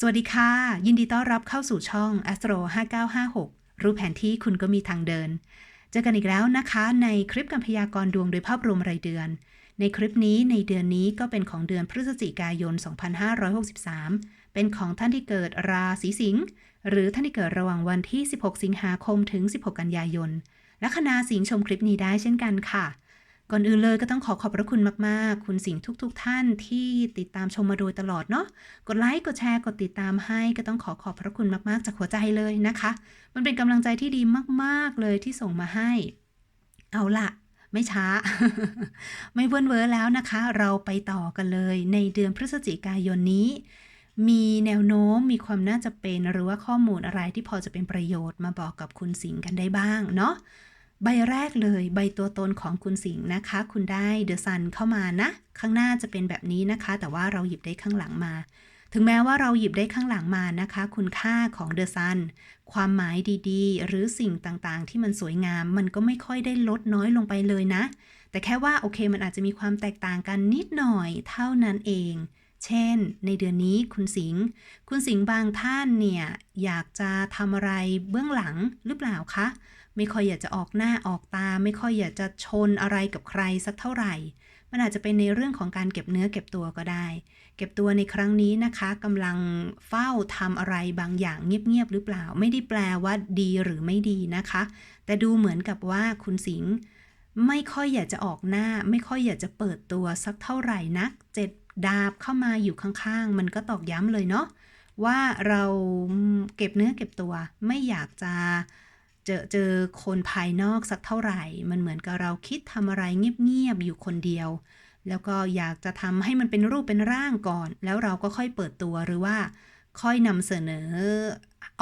สวัสดีค่ะ ยินดีต้อนรับเข้าสู่ช่อง Astro 5956 รู้แผนที่คุณก็มีทางเดิน เจอกันอีกแล้วนะคะ ในคลิปการพยากรณ์ดวงโดยภาพรวมรายเดือน ในคลิปนี้ในเดือนนี้ก็เป็นของเดือนพฤศจิกายน 2563 เป็นของท่านที่เกิดราศีสิงห์หรือท่านที่เกิดระหว่างวันที่ 16 สิงหาคมถึง 16 กันยายนและคณะสิงห์ชมคลิปนี้ได้เช่นกันค่ะ ก่อนอื่นเลยก็ต้องขอขอบพระคุณมาก ๆ คุณสิงห์ทุก ๆ ท่านที่ติดตามชมมาโดยตลอดเนาะ กดไลค์ กดแชร์ กดติดตามให้ก็ต้องขอขอบพระคุณมาก ๆ จากหัวใจเลยนะคะ มันเป็นกำลังใจที่ดีมาก ๆ เลยที่ส่งมาให้ เอาละไม่ช้า ไม่เวิ้นเวอแล้วนะคะ เราไปต่อกันเลย ในเดือนพฤศจิกายนนี้ มีแนวโน้มมีความน่าจะเป็นหรือว่าข้อมูลอะไรที่พอจะเป็นประโยชน์มาบอกกับคุณสิงห์กันได้บ้างเนาะ ใบแรกเลยใบตัวตนของคุณสิงห์นะคะ คุณได้เดอะซันเข้ามานะ ข้างหน้าจะเป็นแบบนี้นะคะ แต่ว่าเราหยิบได้ข้างหลังมา ถึงแม้ว่าเราหยิบได้ข้างหลังมานะคะ คุณค่าของเดอะซันความหมายดีๆ หรือสิ่งต่างๆ ที่มันสวยงาม มันก็ไม่ค่อยได้ลดน้อยลงไปเลยนะ แต่แค่ว่าโอเคมันอาจจะมีความแตกต่างกันนิดหน่อยเท่านั้นเองเช่น ในเดือนนี้คุณสิงห์คุณสิงห์บางท่านเนี่ย อยากจะทำอะไรเบื้องหลังหรือเปล่าคะ ไม่ค่อยอยากจะออกหน้าออกตา ไม่ค่อยอยากจะชนอะไรกับใครสักเท่าไหร่ มันอาจจะเป็นในเรื่องของการเก็บเนื้อเก็บตัวก็ได้ เก็บตัวในครั้งนี้นะคะกำลังเฝ้าทำอะไรบางอย่างเงียบๆหรือเปล่า ไม่ได้แปลว่าดีหรือไม่ดีนะคะ แต่ดูเหมือนกับว่าคุณสิงห์ไม่ค่อยอยากจะออกหน้า ไม่ค่อยอยากจะเปิดตัวสักเท่าไหร่นักเจ็ดดาบเข้ามาอยู่ข้างๆ มันก็ตอกย้ำเลยเนาะว่าเราเก็บเนื้อเก็บตัวไม่อยากจะ เจอเจอคนภายนอกสักเท่าไหร่ มันเหมือนกับเราคิดทำอะไรเงียบๆอยู่คนเดียว แล้วก็อยากจะทำให้มันเป็นรูปเป็นร่างก่อน แล้วเราก็ค่อยเปิดตัวหรือว่า ค่อยนำเสนอ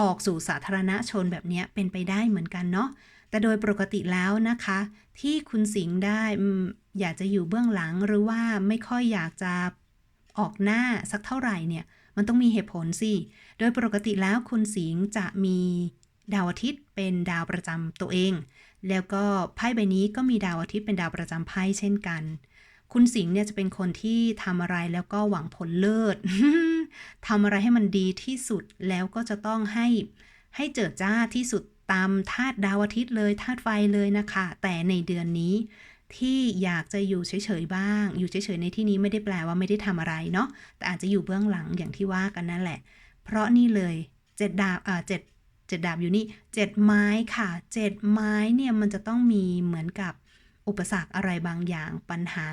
ออกสู่สาธารณชนแบบนี้เป็นไปได้เหมือนกันเนาะแต่โดยปกติแล้วนะคะ ที่คุณสิงห์ได้อืมอยากจะอยู่เบื้องหลังหรือว่าไม่ค่อยอยากจะออกหน้าสักเท่าไหร่เนี่ย มันต้องมีเหตุผลสิ โดยปกติแล้วคุณสิงห์จะมีดาวอาทิตย์ เป็นดาวประจำตัวเอง แล้วก็ไพ่ใบนี้ก็มีดาวอาทิตย์เป็นดาวประจำไพ่เช่นกัน คุณสิงห์เนี่ยจะเป็นคนที่ทำอะไรแล้วก็หวังผลเลิศทำอะไรให้มันดีที่สุดแล้วก็จะต้องให้ให้เจิดจ้าที่สุดตามธาตุดาวอาทิตย์เลยธาตุไฟเลยนะคะ แต่ในเดือนนี้ที่อยากจะอยู่เฉยๆบ้าง อยู่เฉยๆในที่นี้ไม่ได้แปลว่าไม่ได้ทำอะไรเนาะแต่อาจจะอยู่เบื้องหลังอย่างที่ว่ากันนั่นแหละ เพราะนี่เลยเจ็ดดาวเจ็ด ดดาบอยู่นี่เจ็ดไม้ค่ะเจ็ดไม้เนี่ยมันจะต้องมีเหมือนกับอุปสรรคอะไรบางอย่างปัญหา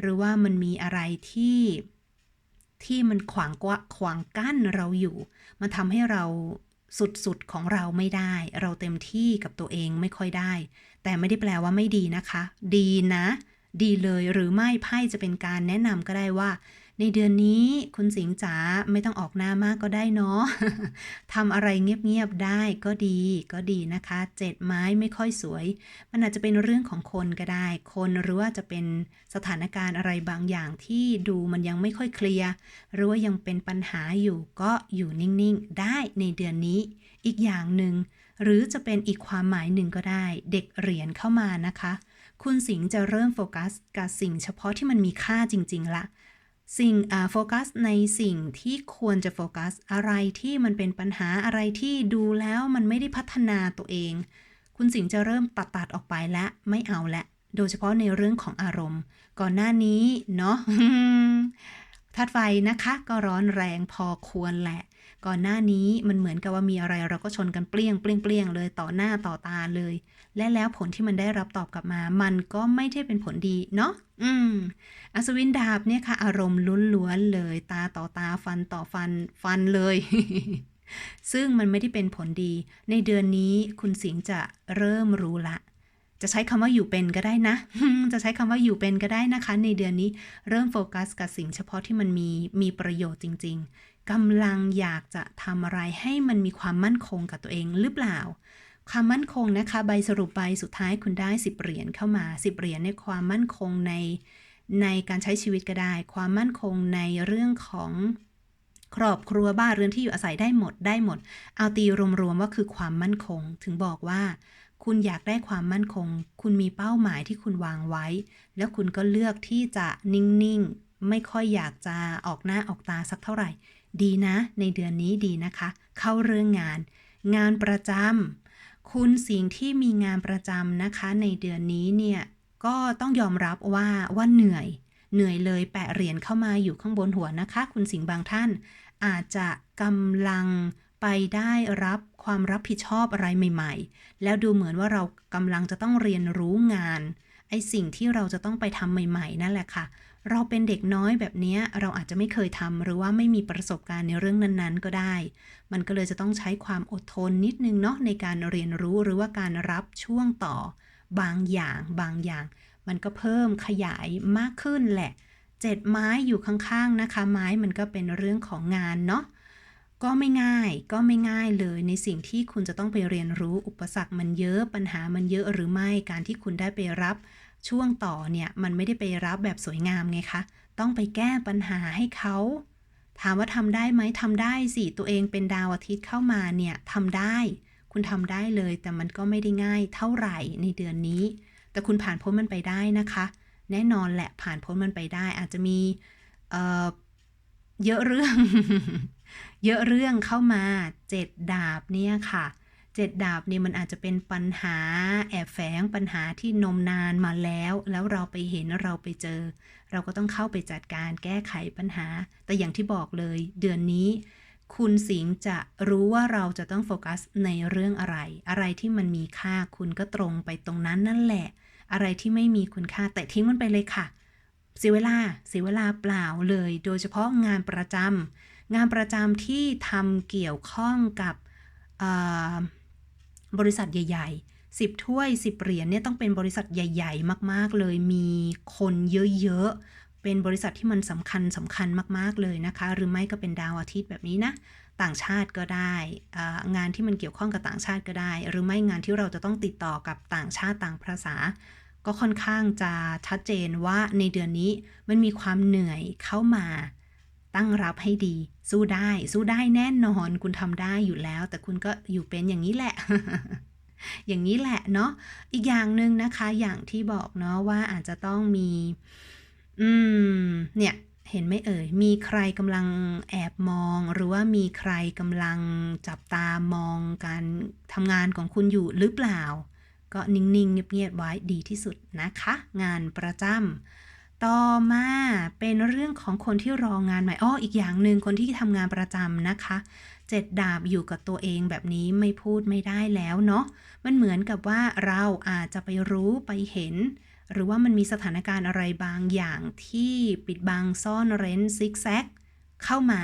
หรือว่ามันมีอะไรที่ที่มันขวางกวขวางกั้นเราอยู่ มันทำให้เราสุดๆของเราไม่ได้ เราเต็มที่กับตัวเองไม่ค่อยได้ แต่ไม่ได้แปลว่าไม่ดีนะคะ ดีนะ ดีเลยหรือไม่ไพ่จะเป็นการแนะนำก็ได้ว่า ในเดือนนี้คุณสิงห์จ๋าไม่ต้องออกหน้ามากก็ได้เนาะทำอะไรเงียบๆได้ก็ดีก็ดีนะคะเจ็ดไม้ไม่ค่อยสวย มันอาจจะเป็นเรื่องของคนก็ได้ คนหรือว่าจะเป็นสถานการณ์อะไรบางอย่างที่ดูมันยังไม่ค่อยเคลียร์หรือว่ายังเป็นปัญหาอยู่ก็อยู่นิ่งๆ ได้ในเดือนนี้ อีกอย่างหนึ่งหรือจะเป็นอีกความหมายหนึ่งก็ได้ เด็กเหรียญเข้ามานะคะ คุณสิงจะเริ่มโฟกัสกับสิ่งเฉพาะที่มันมีค่าจริง ๆละ สิ่งโฟกัสในสิ่งที่ควรจะโฟกัส อะไรที่มันเป็นปัญหาอะไรที่ดูแล้วมันไม่ได้พัฒนาตัวเอง คุณสิงห์จะเริ่มตัดตัดออกไปและไม่เอาและ โดยเฉพาะในเรื่องของอารมณ์ ก่อนหน้านี้เนาะ ธาตุไฟนะคะก็ร้อนแรงพอควรแหละ ก่อนหน้านี้มันเหมือนกับว่ามีอะไรเราก็ชนกันเปรี้ยงเปรี้ยงเปรี้ยงเลยต่อหน้าต่อตาเลย และแล้วผลที่มันได้รับตอบกลับมา มันก็ไม่ได้เป็นผลดีเนาะอืมอัศวินดาบเนี่ยค่ะ อารมณ์ล้วนๆเลย ตาต่อตาฟันต่อฟันฟันเลยซึ่งมันไม่ได้เป็นผลดี ในเดือนนี้คุณสิงห์จะเริ่มรู้ละ จะใช้คำว่าอยู่เป็นก็ได้นะ จะใช้คำว่าอยู่เป็นก็ได้นะคะ ในเดือนนี้เริ่มโฟกัสกับสิ่งเฉพาะที่มันมีมีประโยชน์จริง ๆกำลังอยากจะทำอะไรให้มันมีความมั่นคงกับตัวเองหรือเปล่า ความมั่นคงนะคะ ใบสรุปใบสุดท้ายคุณได้สิบเหรียญเข้ามาสิบเหรียญในความมั่นคงในในการใช้ชีวิตก็ได้ ความมั่นคงในเรื่องของครอบครัวบ้านเรือนที่อยู่อาศัยได้หมดได้หมด เอาตีรวมๆว่าคือความมั่นคง ถึงบอกว่า คุณอยากได้ความมั่นคง คุณมีเป้าหมายที่คุณวางไว้ แล้วคุณก็เลือกที่จะนิ่งๆ ไม่ค่อยอยากจะออกหน้าออกตาสักเท่าไหร่ ดีนะ ในเดือนนี้ดีนะคะ เข้าเรื่องงาน งานประจำคุณสิ่งที่มีงานประจำนะคะ ในเดือนนี้เนี่ยก็ต้องยอมรับว่าว่าเหนื่อย เหนื่อยเลยแปะเหรียญเข้ามาอยู่ข้างบนหัวนะคะ คุณสิงห์บางท่าน อาจจะกำลัง ไปได้รับความรับผิดชอบอะไรใหม่ ๆ แล้วดูเหมือนว่าเรากำลังจะต้องเรียนรู้งาน ไอสิ่งที่เราจะต้องไปทำใหม่ ๆ นั่นแหละค่ะ เราเป็นเด็กน้อยแบบนี้เราอาจจะไม่เคยทำหรือว่าไม่มีประสบการณ์ในเรื่องนั้นๆ ก็ได้ มันก็เลยจะต้องใช้ความอดทนนิดนึงเนาะในการเรียนรู้หรือว่าการรับช่วงต่อ บางอย่างบางอย่าง มันก็เพิ่มขยายมากขึ้นแหละเจ็ดไม้อยู่ข้างๆนะคะ ไม้มันก็เป็นเรื่องของงานเนาะ ก็ไม่ง่ายก็ไม่ง่ายเลยในสิ่งที่คุณจะต้องไปเรียนรู้อุปสรรคมันเยอะปัญหามันเยอะหรือไม่การที่คุณได้ไปรับช่วงต่อเนี่ยมันไม่ได้ไปรับแบบสวยงามไงคะ ต้องไปแก้ปัญหาให้เขา ถามว่าทำได้ไหมทำได้สิ ตัวเองเป็นดาวอาทิตย์เข้ามาเนี่ยทำได้ คุณทำได้เลยแต่มันก็ไม่ได้ง่ายเท่าไหร่ในเดือนนี้ แต่คุณผ่านพ้นมันไปได้นะคะ แน่นอนแหละผ่านพ้นมันไปได้อาจจะมีเเยอะเรื่อง เยอะเรื่องเข้ามาเจ็ดดาบเนี่ยค่ะเจ็ดดาบเนี่ยมันอาจจะเป็นปัญหาแอบแฝงปัญหาที่นมนานมาแล้ว แล้วเราไปเห็นเราไปเจอ เราก็ต้องเข้าไปจัดการแก้ไขปัญหา แต่อย่างที่บอกเลย เดือนนี้ คุณสิงห์จะรู้ว่าเราจะต้องโฟกัสในเรื่องอะไร อะไรที่มันมีค่าคุณก็ตรงไปตรงนั้นนั่นแหละ อะไรที่ไม่มีคุณค่าแต่ทิ้งมันไปเลยค่ะเสียเวลาเสียเวลาเปล่าเลย โดยเฉพาะงานประจำ งานประจำที่ทำเกี่ยวข้องกับบริษัทใหญ่ๆ10ถ้วย10เหรียญเนี่ยต้องเป็นบริษัทใหญ่ ๆ มาก ๆ เลยมีคนเยอะ ๆ เป็นบริษัทที่มันสำคัญสำคัญมาก ๆ เลยนะคะ หรือไม่ก็เป็นดาวอาทิตย์แบบนี้นะ ต่างชาติก็ได้ งานที่มันเกี่ยวข้องกับต่างชาติก็ได้ หรือไม่งานที่เราจะต้องติดต่อกับต่างชาติต่างภาษา ก็ค่อนข้างจะชัดเจนว่าในเดือนนี้มันมีความเหนื่อยเข้ามา ตั้งรับให้ดี สู้ได้ สู้ได้แน่นอน คุณทำได้อยู่แล้ว แต่คุณก็อยู่เป็นอย่างนี้แหละ อย่างนี้แหละเนาะอีกอย่างหนึ่งนะคะ อย่างที่บอกเนาะว่าอาจจะต้องมี อืม เนี่ยเห็นไหมเอ่ย มีใครกำลังแอบมอง หรือว่ามีใครกำลังจับตามองการทำงานของคุณอยู่หรือเปล่า ก็นิ่งๆเงียบๆไว้ดีที่สุดนะคะ งานประจำ ต่อมาเป็นเรื่องของคนที่รองานใหม่อ้ออีกอย่างหนึ่งคนที่ทำงานประจำนะคะเจ็ดดาบอยู่กับตัวเองแบบนี้ไม่พูดไม่ได้แล้วเนาะมันเหมือนกับว่าเราอาจจะไปรู้ไปเห็น หรือว่ามันมีสถานการณ์อะไรบางอย่างที่ปิดบังซ่อนเร้นซิกแซกเข้ามา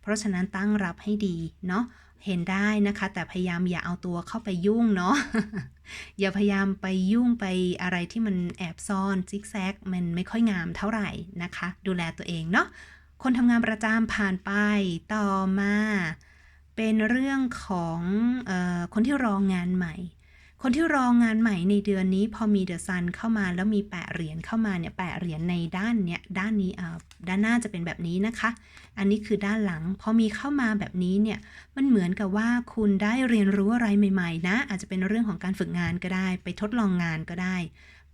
เพราะฉะนั้นตั้งรับให้ดีเนาะ เห็นได้นะคะ แต่พยายามอย่าเอาตัวเข้าไปยุ่งเนาะอย่าพยายามไปยุ่งไปอะไรที่มันแอบซ่อนซิกแซกมันไม่ค่อยงามเท่าไหร่นะคะ ดูแลตัวเองเนาะคนทำงานประจำผ่านไปต่อมา เป็นเรื่องของออคนที่รองงานใหม่ คนที่รองงานใหม่ในเดือนนี้พอมีเดอะซันเข้ามาแล้วมีแปะเหรียญเข้ามาเนี่ยแปะเหรียญในด้านเนี้ยด้านนี้อ่าด้านหน้าจะเป็นแบบนี้นะคะ อันนี้คือด้านหลังพอมีเข้ามาแบบนี้เนี่ยมันเหมือนกับว่าคุณได้เรียนรู้อะไรใหม่ๆนะ อาจจะเป็นเรื่องของการฝึกงานก็ได้ ไปทดลองงานก็ได้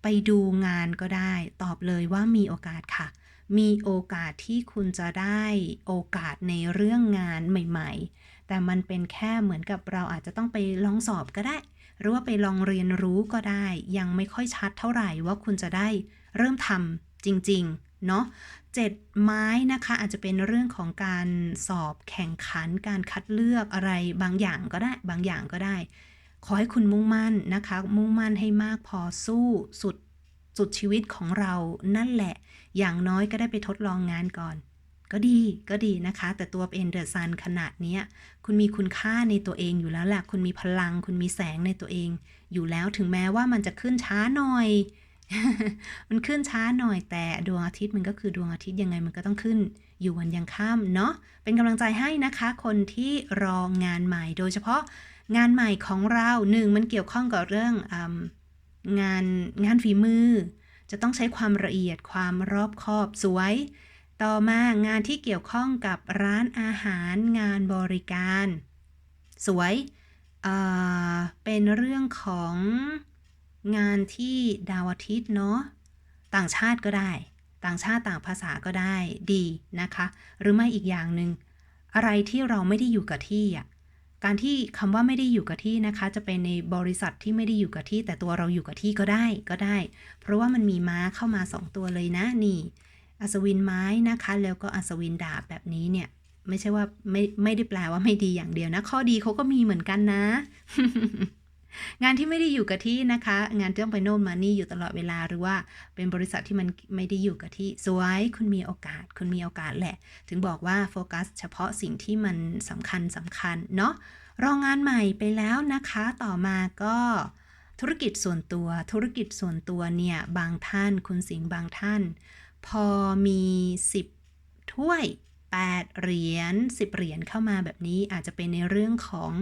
ไปดูงานก็ได้ ตอบเลยว่ามีโอกาสค่ะ มีโอกาสที่คุณจะได้โอกาสในเรื่องงานใหม่ ๆ แต่มันเป็นแค่เหมือนกับเราอาจจะต้องไปลองสอบก็ได้ หรือว่าไปลองเรียนรู้ก็ได้ ยังไม่ค่อยชัดเท่าไหร่ว่าคุณจะได้เริ่มทำจริง ๆ เนาะเจ็ดไม้นะคะ อาจจะเป็นเรื่องของการสอบแข่งขันการคัดเลือกอะไรบางอย่างก็ได้บางอย่างก็ได้ ขอให้คุณมุ่งมั่นนะคะ มุ่งมั่นให้มากพอสู้สุดสุดชีวิตของเรานั่นแหละ อย่างน้อยก็ได้ไปทดลองงานก่อน ก็ดีก็ดีนะคะ แต่ตัวเป็นเดอะซันขนาดนี้คุณมีคุณค่าในตัวเองอยู่แล้วแหละคุณมีพลัง คุณมีแสงในตัวเอง อยู่แล้วถึงแม้ว่ามันจะขึ้นช้าหน่อย มันขึ้นช้าหน่อยแต่ดวงอาทิตย์มันก็คือดวงอาทิตย์ยังไงมันก็ต้องขึ้น อยู่วันยังค่ำเนาะเป็นกำลังใจให้นะคะ คนที่รองงานใหม่ โดยเฉพาะงานใหม่ของเราหนึ่งมันเกี่ยวข้องกับเรื่ององานงานฝีมือ จะต้องใช้ความละเอียดความรอบคอบสวย ต่อมางานที่เกี่ยวข้องกับร้านอาหารงานบริการ สวยเเป็นเรื่องของงานที่ดาวอาทิตย์เนาะต่างชาติก็ได้ ต่างชาติต่างภาษาก็ได้ดีนะคะ หรือไม่อีกอย่างหนึ่งอะไรที่เราไม่ได้อยู่กับที่อะการที่คำว่าไม่ได้อยู่กับที่นะคะ จะเป็นในบริษัทที่ไม่ได้อยู่กับที่ แต่ตัวเราอยู่กับที่ก็ได้ก็ได้ เพราะว่ามันมีม้าเข้ามาสองตัวเลยนะนี่ อัศวินไม้นะคะ แล้วก็อัศวินดาบแบบนี้เนี่ย ไม่ใช่ว่าไม่ไม่ได้แปลว่าไม่ดีอย่างเดียวนะ ข้อดีเขาก็มีเหมือนกันนะ งานที่ไม่ได้อยู่กับที่นะคะ งานต้องไปโน่นมานี่อยู่ตลอดเวลาหรือว่าเป็นบริษัทที่มันไม่ได้อยู่กับที่สวยคุณมีโอกาส คุณมีโอกาสแหละ ถึงบอกว่าโฟกัส เฉพาะสิ่งที่มันสำคัญสำคัญเนาะรองงานใหม่ไปแล้วนะคะ ต่อมาก็ธุรกิจส่วนตัว ธุรกิจส่วนตัวเนี่ย บางท่านคุณสิงห์บางท่าน พอมี 10 ถ้วย 8 เหรียญ10 เหรียญเข้ามาแบบนี้อาจจะเป็นในเรื่องของ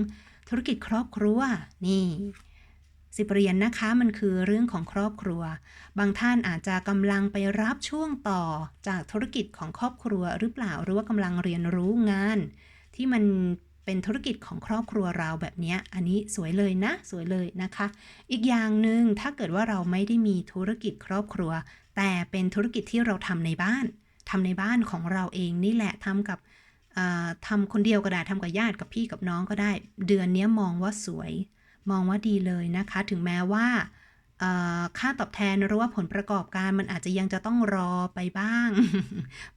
ธุรกิจครอบครัวนี่สิบเหรียญนนะคะมันคือเรื่องของครอบครัว บางท่านอาจจะกำลังไปรับช่วงต่อจากธุรกิจของครอบครัวหรือเปล่าหรือว่ากำลังเรียนรู้งาน ที่มัน เป็นธุรกิจของครอบครัวเราแบบนี้อันนี้สวยเลยนะ สวยเลยนะคะ อีกอย่างหนึ่งถ้าเกิดว่าเราไม่ได้มีธุรกิจครอบครัว แต่เป็นธุรกิจที่เราทำในบ้านทำในบ้านของเราเองนี่แหละทำกับทำคนเดียวก็ได้ทำกับญาติกับพี่กับน้องก็ได้ เดือนนี้มองว่าสวย มองว่าดีเลยนะคะ ถึงแม้ว่า ค่าตอบแทนหรือว่าผลประกอบการมันอาจจะยังจะต้องรอไปบ้าง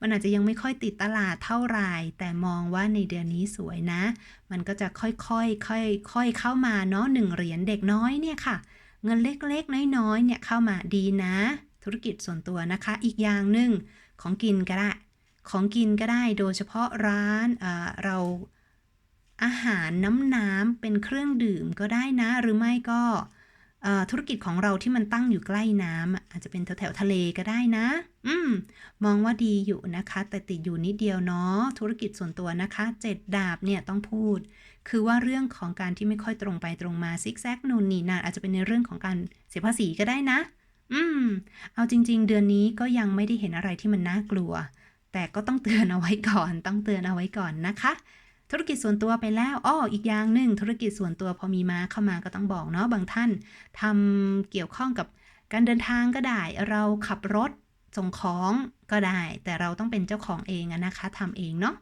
มันอาจจะยังไม่ค่อยติดตลาดเท่าไหร่ แต่มองว่าในเดือนนี้สวยนะ มันก็จะค่อยๆ ค่อยๆค่อยเข้ามาเนาะหนึ่งเหรียญเด็กน้อยเนี่ยค่ะ เงินเล็กๆ น้อยๆเนี่ยเข้ามาดีนะ ธุรกิจส่วนตัวนะคะ อีกอย่างหนึ่งของกินก็ได้ ของกินก็ได้โดยเฉพาะร้านเอ่อเราอาหารน้ำน้ำเป็นเครื่องดื่มก็ได้นะ หรือไม่ก็ ธุรกิจของเราที่มันตั้งอยู่ใกล้น้ำอาจจะเป็นแถวๆทะเลก็ได้นะ อืม มองว่าดีอยู่นะคะ แต่ติดอยู่นิดเดียวเนาะธุรกิจส่วนตัวนะคะเจ็ดดาบเนี่ยต้องพูด คือว่าเรื่องของการที่ไม่ค่อยตรงไปตรงมาซิกแซกนู่นนี่นั่นอาจจะเป็นในเรื่องของการเสียภาษีก็ได้นะ อืม เอาจริง ๆ เดือนนี้ก็ยังไม่ได้เห็นอะไรที่มันน่ากลัว แต่ก็ต้องเตือนเอาไว้ก่อน ต้องเตือนเอาไว้ก่อนนะคะ ธุรกิจส่วนตัวไปแล้วอ้ออีกอย่างหนึ่งธุรกิจส่วนตัวพอมีมาเข้ามาก็ต้องบอกเนาะบางท่านทำเกี่ยวข้องกับการเดินทางก็ได้ เราขับรถส่งของก็ได้ แต่เราต้องเป็นเจ้าของเองนะคะทำเองเนาะ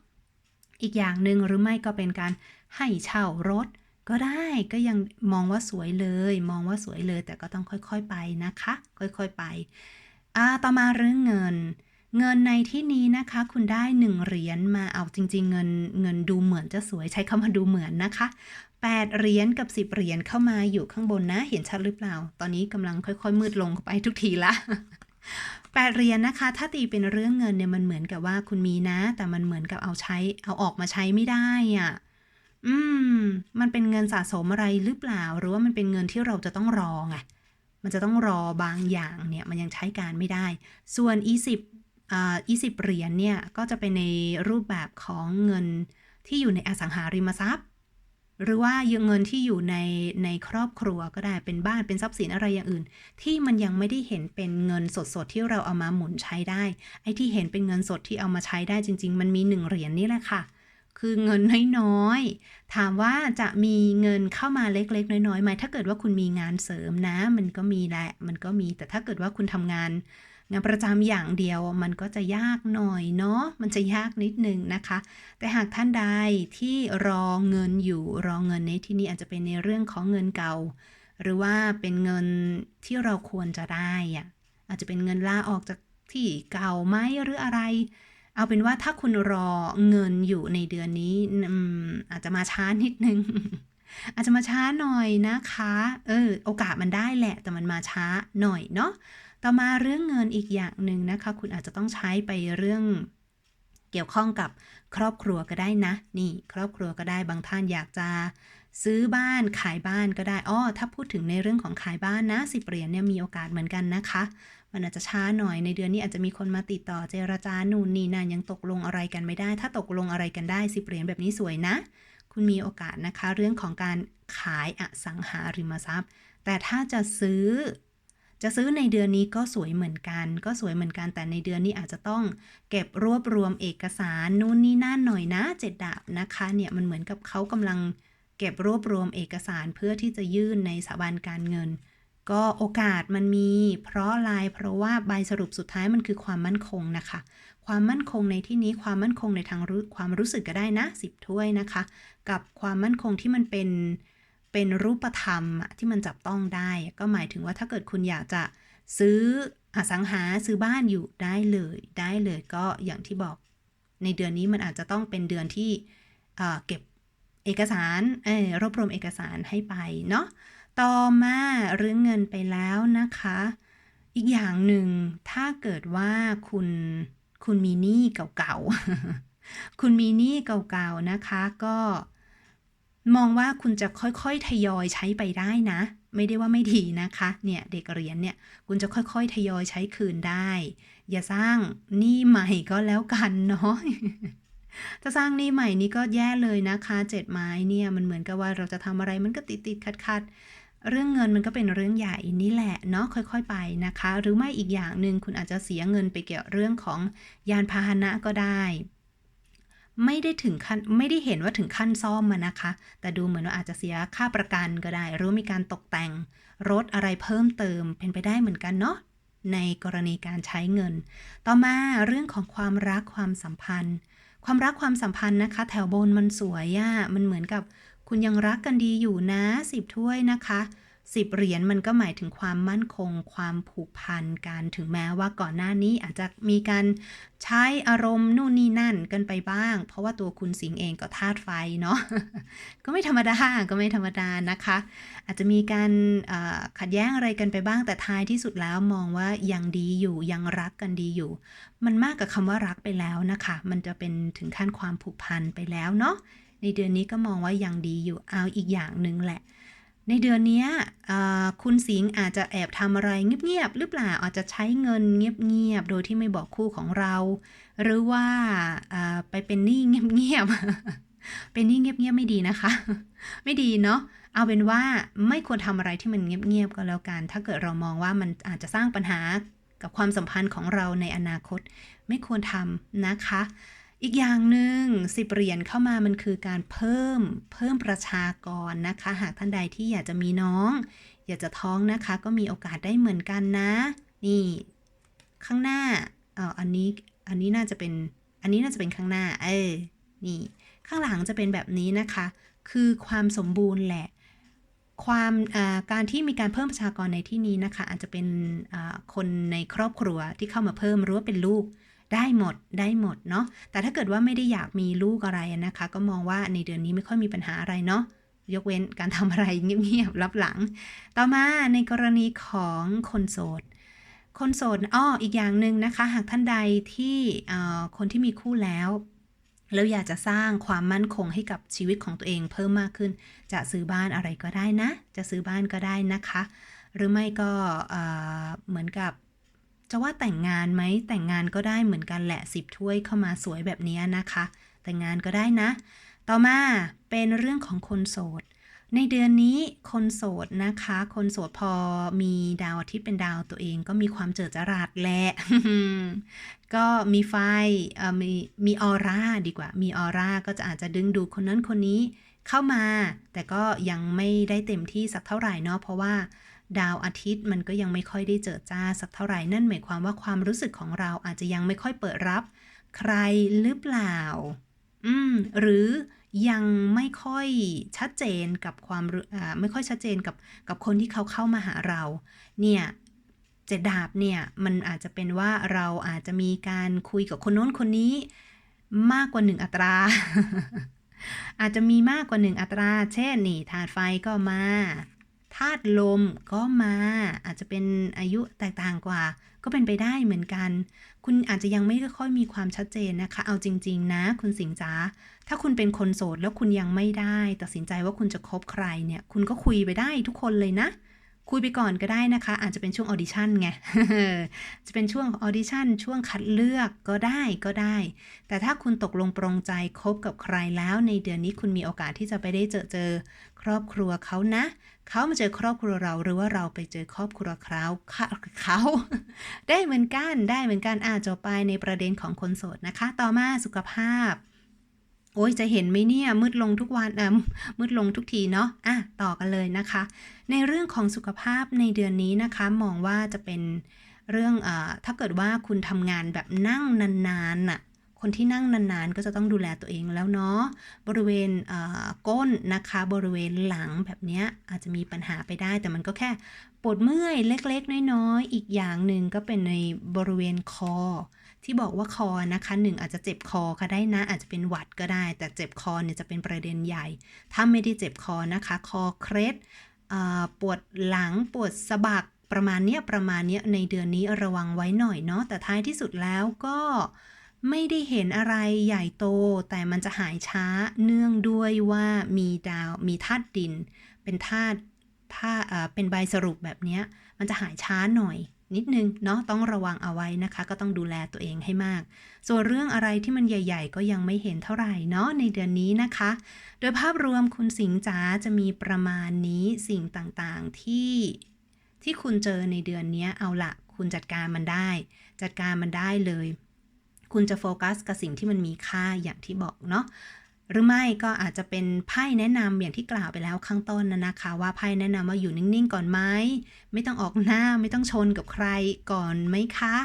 อีกอย่างหนึ่งหรือไม่ก็เป็นการให้เช่ารถก็ได้ก็ยังมองว่าสวยเลย มองว่าสวยเลยแต่ก็ต้องค่อยๆไปนะคะ ค่อยๆไปอ่าต่อมาเรื่องเงิน เงินในที่นี้นะคะ คุณได้หนึ่งเหรียญมาเอาจริง ๆ เงินเงินดูเหมือนจะสวยใช้คำว่าดูเหมือนนะคะ8เหรียญกับ 10เหรียญเข้ามาอยู่ข้างบนนะ เห็นชัดหรือเปล่า ตอนนี้กำลังค่อยๆ มืดลงไปทุกทีละ8เหรียญนะคะ ถ้าตีเป็นเรื่องเงินเนี่ยมันเหมือนกับว่าคุณมีนะ แต่มันเหมือนกับเอาใช้ เอาออกมาใช้ไม่ได้อะ่ะอืม มันเป็นเงินสะสมอะไรหรือเปล่า หรือว่ามันเป็นเงินที่เราจะต้องรอไงมันจะต้องรอบางอย่างเนี่ย มันยังใช้การไม่ได้ ส่วน e 1 0 ยี่สิบเหรียญเนี่ย ก็จะเป็นในรูปแบบของเงินที่อยู่ในอสังหาริมทรัพย์ หรือว่าเงินที่อยู่ในในครอบครัวก็ได้เป็นบ้านเป็นทรัพย์สินอะไรอย่างอื่น ที่มันยังไม่ได้เห็นเป็นเงินสดๆที่เราเอามาหมุนใช้ได้ ไอ้ที่เห็นเป็นเงินสดที่เอามาใช้ได้จริง ๆ มันมีหนึ่งเหรียญนนี่แหละค่ะคือเงินน้อยๆ ถามว่าจะมีเงินเข้ามาเล็กๆ น้อยๆไหมถ้าเกิดว่าคุณมีงานเสริมนะ มันก็มีแหละ มันก็มี แต่ถ้าเกิดว่าคุณทำงาน งานประจำอย่างเดียวมันก็จะยากหน่อยเนาะมันจะยากนิดนึงนะคะ แต่หากท่านใดที่รอเงินอยู่รอเงินในที่นี้อาจจะเป็นในเรื่องของเงินเก่า หรือว่าเป็นเงินที่เราควรจะได้อะอาจจะเป็นเงินลาออกจากที่เก่าไหมหรืออะไร เอาเป็นว่าถ้าคุณรอเงินอยู่ในเดือนนี้อืมอาจจะมาช้านิดนึงอาจจะมาช้าหน่อยนะคะ เออ โอกาสมันได้แหละ แต่มันมาช้าหน่อยเนาะ ต่อมาเรื่องเงินอีกอย่างหนึ่งนะคะ คุณอาจจะต้องใช้ไปเรื่องเกี่ยวข้องกับครอบครัวก็ได้นะ นี่ครอบครัวก็ได้บางท่านอยากจะซื้อบ้านขายบ้านก็ได้อ้อถ้าพูดถึงในเรื่องของขายบ้านนะสิเหรียญเนี่ยมีโอกาสเหมือนกันนะคะ มันอาจจะช้าหน่อยในเดือนนี้อาจจะมีคนมาติดต่อเจรจานู่นนี่นั่นยังตกลงอะไรกันไม่ได้ ถ้าตกลงอะไรกันได้สิเหรียญแบบนี้สวยนะ คุณมีโอกาสนะคะ เรื่องของการขายอสังหาริมทรัพย์ แต่ถ้าจะซื้อ จะซื้อในเดือนนี้ก็สวยเหมือนกัน ก็สวยเหมือนกันแต่ในเดือนนี้อาจจะต้องเก็บรวบรวมเอกสารนู่นนี่นั่นหน่อยนะเจ็ดดาบนะคะเนี่ยมันเหมือนกับเขากำลังเก็บรวบรวมเอกสารเพื่อที่จะยื่นในสถาบันการเงิน ก็โอกาสมันมี เพราะอะไรเพราะว่าใบสรุปสุดท้ายมันคือความมั่นคงนะคะ ความมั่นคงในที่นี้ความมั่นคงในทางความรู้สึกก็ได้นะสิบถ้วยนะคะ กับความมั่นคงที่มันเป็น เป็นรูปธรรมอะที่มันจับต้องได้ ก็หมายถึงว่าถ้าเกิดคุณอยากจะซื้ออสังหาซื้อบ้านอยู่ได้เลยได้เลยก็อย่างที่บอก ในเดือนนี้มันอาจจะต้องเป็นเดือนที่เเก็บเอกสารเออรวบรวมเอกสารให้ไปเนาะต่อมาเรื่องเงินไปแล้วนะคะ อีกอย่างหนึ่งถ้าเกิดว่าคุณคุณมีหนี้เก่าๆ คุณมีหนี้เก่าๆนะคะ ก็ มองว่าคุณจะค่อยๆ ทยอยใช้ไปได้นะ ไม่ได้ว่าไม่ดีนะคะ เนี่ยเด็กเรียนเนี่ยคุณจะค่อยๆ ทยอยใช้คืนได้ อย่าสร้างหนี้ใหม่ก็แล้วกันเนาะถ้าสร้างหนี้ใหม่นี่ก็แย่เลยนะคะเจ็ดไม้เนี่ยมันเหมือนกับว่าเราจะทำอะไรมันก็ติดติดขัดขัดๆเรื่องเงินมันก็เป็นเรื่องใหญ่นี่แหละเนาะค่อยๆไปนะคะ หรือไม่อีกอย่างหนึ่งคุณอาจจะเสียเงินไปเกี่ยวเรื่องของยานพาหนะก็ได้ ไม่ได้ถึงขั้นไม่ได้เห็นว่าถึงขั้นซ่อมมานะคะ แต่ดูเหมือนว่าอาจจะเสียค่าประกันก็ได้ หรือมีการตกแต่งรถอะไรเพิ่มเติมเป็นไปได้เหมือนกันเนาะในกรณีการใช้เงิน ต่อมาเรื่องของความรักความสัมพันธ์ ความรักความสัมพันธ์นะคะ แถวบนมันสวยอะ่ะมันเหมือนกับ คุณยังรักกันดีอยู่นะสิบถ้วยนะคะ สิบเหรียญมันก็หมายถึงความมั่นคง ความผูกพันกันถึงแม้ว่าก่อนหน้านี้อาจจะมีการใช้อารมณ์นู่นนี่นั่นกันไปบ้าง เพราะว่าตัวคุณสิงห์เองก็ธาตุไฟเนาะก็ไม่ธรรมดาก็ไม่ธรรมดานะคะ อาจจะมีการขัดแย้งอะไรกันไปบ้างแต่ท้ายที่สุดแล้วมองว่ายังดีอยู่ยังรักกันดีอยู่ มันมากกับคำว่ารักไปแล้วนะคะ มันจะเป็นถึงขั้นความผูกพันไปแล้วเนาะในเดือนนี้ก็มองว่ายังดีอยู่เอาอีกอย่างหนึ่งแหละ ในเดือนนี้คุณสิงอาจจะแอบทำอะไรเงียบๆหรือเปล่าอาจจะใช้เงินเงียบๆโดยที่ไม่บอกคู่ของเรา หรือว่าไปเป็นหนี้เงียบๆเป็นหนี้เงียบๆไม่ดีนะคะ ไม่ดีเนาะเอาเป็นว่าไม่ควรทำอะไรที่มันเงียบๆก็แล้วกัน ถ้าเกิดเรามองว่ามันอาจจะสร้างปัญหากับความสัมพันธ์ของเราในอนาคต ไม่ควรทำนะคะ อีกอย่างหนึ่งสิบเหรียญเข้ามามันคือการเพิ่มเพิ่มประชากรนะคะ หากท่านใดที่อยากจะมีน้อง อยากจะท้องนะคะ ก็มีโอกาสได้เหมือนกันนะ นี่ ข้างหน้าเอออันนี้อันนี้น่าจะเป็นอันนี้น่าจะเป็นข้างหน้า เออนี่ ข้างหลังจะเป็นแบบนี้นะคะ คือความสมบูรณ์แหละ ความการที่มีการเพิ่มประชากรในที่นี้นะคะ อาจจะเป็นคนในครอบครัวที่เข้ามาเพิ่มหรือว่าเป็นลูก ได้หมดได้หมดเนาะแต่ถ้าเกิดว่าไม่ได้อยากมีลูกอะไรนะคะ ก็มองว่าในเดือนนี้ไม่ค่อยมีปัญหาอะไรเนาะยกเว้นการทำอะไรเงียบๆรับหลัง ต่อมาในกรณีของคนโสด คนโสดอ้ออีกอย่างหนึ่งนะคะ หากท่านใดที่เอ่อคนที่มีคู่แล้วแล้วอยากจะสร้างความมั่นคงให้กับชีวิตของตัวเองเพิ่มมากขึ้น จะซื้อบ้านอะไรก็ได้นะ จะซื้อบ้านก็ได้นะคะ หรือไม่ก็เอ่อเหมือนกับ จะว่าแต่งงานไหมแต่งงานก็ได้เหมือนกันแหละสิบถ้วยเข้ามาสวยแบบนี้นะคะ แต่งงานก็ได้นะ ต่อมาเป็นเรื่องของคนโสด ในเดือนนี้คนโสดนะคะ คนโสดพอมีดาวอาทิตย์เป็นดาวตัวเองก็มีความเจิดจรัสแหละก็มีไฟมีมีออร่าดีกว่า มีออร่าก็จะอาจจะดึงดูดคนนั้นคนนี้เข้ามา แต่ก็ยังไม่ได้เต็มที่สักเท่าไหร่เนาะเพราะว่า ดาวอาทิตย์มันก็ยังไม่ค่อยได้เจอจ้าสักเท่าไหร่นั่นหมายความว่าความรู้สึกของเราอาจจะยังไม่ค่อยเปิดรับ ใครหรือเปล่า อืม หรือยังไม่ค่อยชัดเจนกับความอ่าไม่ค่อยชัดเจนกับกับคนที่เขาเข้ามาหาเรา เนี่ยเจ็ดดาบเนี่ยมันอาจจะเป็นว่าเราอาจจะมีการคุยกับคนโน้นคนนี้ มากกว่าหนึ่งอัตรา อาจจะมีมากกว่าหนึ่งอัตรา เช่นนี่ธาตุไฟก็มา ธาตุลมก็มาอาจจะเป็นอายุแตกต่างกว่า ก็เป็นไปได้เหมือนกัน คุณอาจจะยังไม่ค่อยมีความชัดเจนนะคะ เอาจริง ๆ นะ คุณสิงห์จ๋าถ้าคุณเป็นคนโสดแล้วคุณยังไม่ได้ ตัดสินใจว่าคุณจะคบใครเนี่ย คุณก็คุยไปได้ทุกคนเลยนะ คุยไปก่อนก็ได้นะคะ อาจจะเป็นช่วงออดิชั่นไง จะเป็นช่วงออดิชั่นช่วงคัดเลือกก็ได้ก็ได้ แต่ถ้าคุณตกลงปรงใจคบกับใครแล้วในเดือนนี้คุณมีโอกาสที่จะไปได้เจอเจอ ครอบครัวเขานะ เขามาเจอครอบครัวเราหรือว่าเราไปเจอครอบครัวเขาเขา ได้เหมือนกันได้เหมือนกันอาจบไปในประเด็นของคนโสดนะคะ ต่อมาสุขภาพ โอ้ยจะเห็นไหมเนี่ยมืดลงทุกวันเอ่อมืดลงทุกทีเนาะอะต่อกันเลยนะคะ ในเรื่องของสุขภาพในเดือนนี้นะคะ มองว่าจะเป็นเรื่องอถ้าเกิดว่าคุณทำงานแบบนั่งนานๆน่ะคนที่นั่งนานๆ ก็จะต้องดูแลตัวเองแล้วเนาะบริเวณอ่าก้นนะคะบริเวณหลังแบบนี้อาจจะมีปัญหาไปได้ แต่มันก็แค่ปวดเมื่อยเล็กๆ น้อยๆ อีกอย่างหนึ่งก็เป็นในบริเวณคอ ที่บอกว่าคอนะคะหนึ่งอาจจะเจ็บคอก็ได้นะ อาจจะเป็นหวัดก็ได้ แต่เจ็บคอเนี่ยจะเป็นประเด็นใหญ่ ถ้าไม่ได้เจ็บคอนะคะ คอเคล็ดปวดหลังปวดสะบักประมาณเนี้ยประมาณเนี้ยในเดือนนี้ระวังไว้หน่อยเนาะแต่ท้ายที่สุดแล้วก็ไม่ได้เห็นอะไรใหญ่โต แต่มันจะหายช้าเนื่องด้วยว่ามีดาวมีธาตุดิน เป็นธาตุธาตุอ่าเป็นใบสรุปแบบนี้มันจะหายช้าหน่อย นิดนึงเนาะต้องระวังเอาไว้นะคะ ก็ต้องดูแลตัวเองให้มาก ส่วนเรื่องอะไรที่มันใหญ่ ๆ ก็ยังไม่เห็นเท่าไหร่เนาะในเดือนนี้นะคะ โดยภาพรวมคุณสิงห์จ๋าจะมีประมาณนี้สิ่งต่างๆที่ที่คุณเจอในเดือนนี้เอาละคุณจัดการมันได้ จัดการมันได้เลย คุณจะโฟกัสกับสิ่งที่มันมีค่าอย่างที่บอกเนาะ หรือไม่ก็อาจจะเป็นไพ่แนะนำอย่างที่กล่าวไปแล้วข้างต้นนะนะคะ ว่าไพ่แนะนำว่าอยู่นิ่งๆก่อนไหมไม่ต้องออกหน้าไม่ต้องชนกับใครก่อนไหมคะ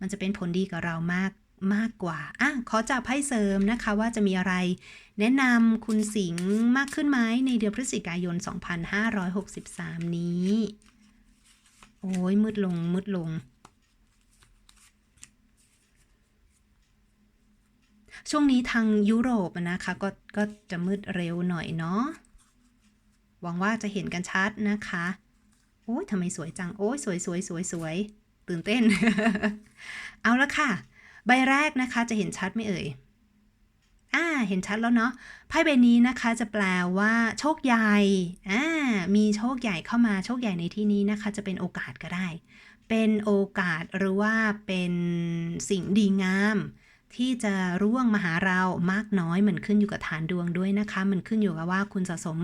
มันจะเป็นผลดีกับเรามากมากกว่าอะขอจับไพ่เสริมนะคะว่าจะมีอะไร แนะนำคุณสิงห์มากขึ้นไหมในเดือนพฤศจิกายน 2563 นี้ โอ้ยมืดลงมืดลง ช่วงนี้ทางยุโรปนะคะก็ก็จะมืดเร็วหน่อยเนาะหวังว่าจะเห็นกันชัดนะคะ โอ้ยทำไมสวยจัง โอ้ยสวยสวยสวยสวยตื่นเต้น เอาละค่ะ ใบแรกนะคะจะเห็นชัดไหมเอ่ยอ่าเห็นชัดแล้วเนาะไพ่ใบนี้นะคะจะแปลว่าโชคใหญ่อ่ามีโชคใหญ่เข้ามาโชคใหญ่ในที่นี้นะคะ จะเป็นโอกาสก็ได้ เป็นโอกาสหรือว่าเป็นสิ่งดีงาม ที่จะร่วงมาหาเรามากน้อยมันขึ้นอยู่กับฐานดวงด้วยนะคะ มันขึ้นอยู่กับว่าคุณสะสม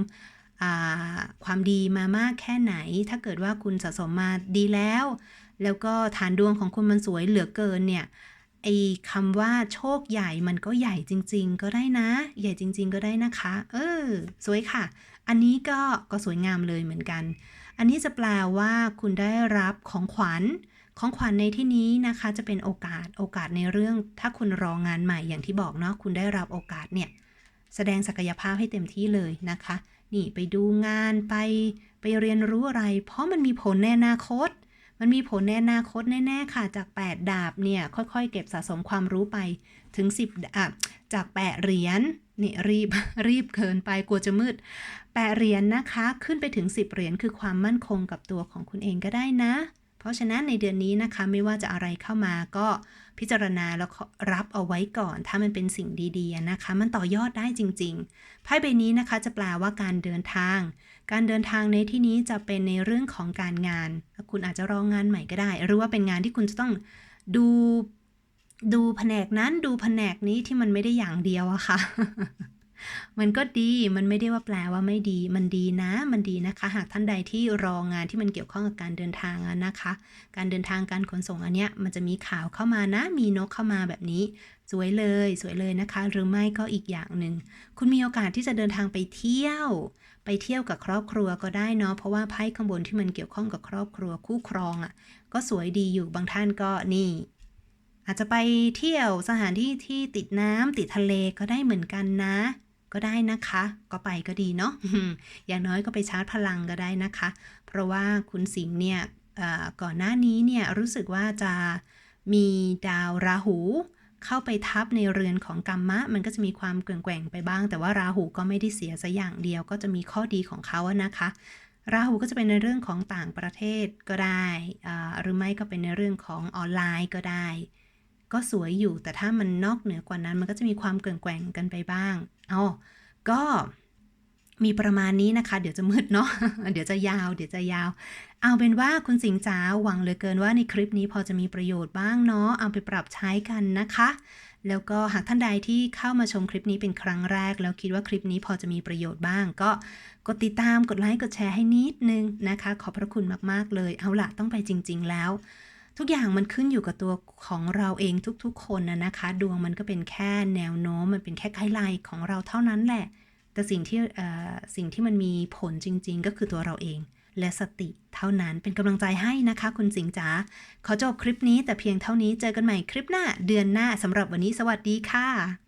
ความดีมามากแค่ไหน ถ้าเกิดว่าคุณสะสมมาดีแล้ว แล้วก็ฐานดวงของคุณมันสวยเหลือเกินเนี่ยไอ้คำว่าโชคใหญ่มันก็ใหญ่จริง ๆ ก็ได้นะ ใหญ่จริง ๆ ก็ได้นะคะ เออ สวยค่ะ อันนี้ก็ก็สวยงามเลยเหมือนกัน อันนี้จะแปลว่าคุณได้รับของขวัญ ของขวัญในที่นี้นะคะจะเป็นโอกาสโอกาสในเรื่อง ถ้าคุณรองานใหม่อย่างที่บอกเนาะคุณได้รับโอกาสเนี่ยแสดงศักยภาพให้เต็มที่เลยนะคะ นี่ไปดูงานไปไปเรียนรู้อะไร เพราะมันมีผลในอนาคต มันมีผลในอนาคตแน่ๆค่ะ จาก 8 ดาบเนี่ยค่อยๆ เก็บสะสมความรู้ไปถึง 10อะจาก 8 เหรียญนี่รีบรีบเกินไปกลัวจะมืด 8 เหรียญนะคะ ขึ้นไปถึง 10 เหรียญคือความมั่นคงกับตัวของคุณเองก็ได้นะ ราะฉะนั้นในเดือนนี้นะคะไม่ว่าจะอะไรเข้ามาก็พิจารณาแล้วก็รับเอาไว้ก่อน ถ้ามันเป็นสิ่งดีๆนะคะ มันต่อยอดได้จริงๆไพ่ใบนี้นะคะจะแปลว่าการเดินทาง การเดินทางในที่นี้จะเป็นในเรื่องของการงาน คุณอาจจะรองงานใหม่ก็ได้ หรือว่าเป็นงานที่คุณจะต้องดูดูแผนกนั้นดูแผนกนี้ที่มันไม่ได้อย่างเดียวอะค่ะ มันก็ดีมันไม่ได้ว่าแปลว่าไม่ดี มันดีนะ มันดีนะคะ หากท่านใดที่รองานที่มันเกี่ยวข้องกับการเดินทางนะคะ การเดินทางการขนส่งอันเนี้ยมันจะมีข่าวเข้ามานะ มีนกเข้ามาแบบนี้ สวยเลย สวยเลยนะคะ หรือไม่ก็อีกอย่างหนึ่งคุณมีโอกาสที่จะเดินทางไปเที่ยว ไปเที่ยวกับครอบครัวก็ได้เนาะเพราะว่าไพ่ข้างบนที่มันเกี่ยวข้องกับครอบครัวคู่ครองอะ่ะ ก็สวยดีอยู่บางท่านก็นี่อาจจะไปเที่ยวสถานที่ที่ติดน้ำติดทะเลก็ได้เหมือนกันนะ ก็ได้นะคะ ก็ไปก็ดีเนาะอย่างน้อยก็ไปชาร์จพลังก็ได้นะคะ เพราะว่าคุณสิงห์เนี่ยก่อนหน้านี้เนี่ยรู้สึกว่าจะมีดาวราหูเข้าไปทับในเรือนของกัมมะ มันก็จะมีความแกว่งๆไปบ้าง แต่ว่าราหูก็ไม่ได้เสียซะอย่างเดียวก็จะมีข้อดีของเขาอะนะคะราหูก็จะเป็นในเรื่องของต่างประเทศก็ได้ หรือไม่ก็เป็นในเรื่องของออนไลน์ก็ได้ ก็สวยอยู่ แต่ถ้ามันนอกเหนือกว่านั้น มันก็จะมีความเกินแกว่งกันไปบ้างอ๋อก็มีประมาณนี้นะคะ เดี๋ยวจะมืดเนาะเดี๋ยวจะยาว เดี๋ยวจะยาว เอาเป็นว่าคุณสิงห์จ๋าหวังเหลือเกินว่าในคลิปนี้พอจะมีประโยชน์บ้างเนาะเอาไปปรับใช้กันนะคะ แล้วก็หากท่านใดที่เข้ามาชมคลิปนี้เป็นครั้งแรก แล้วคิดว่าคลิปนี้พอจะมีประโยชน์บ้าง ก็กดติดตามกดไลค์กดแชร์ให้นิดนึงนะคะ ขอบพระคุณมากๆเลย เอาละต้องไปจริง ๆ แล้ว ทุกอย่างมันขึ้นอยู่กับตัวของเราเองทุกๆ คนนะนะคะ ดวงมันก็เป็นแค่แนวโน้มมันเป็นแค่ไกด์ไลน์ของเราเท่านั้นแหละ แต่สิ่งที่สิ่งที่มันมีผลจริง ๆ ก็คือตัวเราเองและสติเท่านั้นเป็นกำลังใจให้นะคะ คุณสิงห์จ๋าขอจบคลิปนี้แต่เพียงเท่านี้เจอกันใหม่คลิปหน้าเดือนหน้าสำหรับวันนี้สวัสดีค่ะ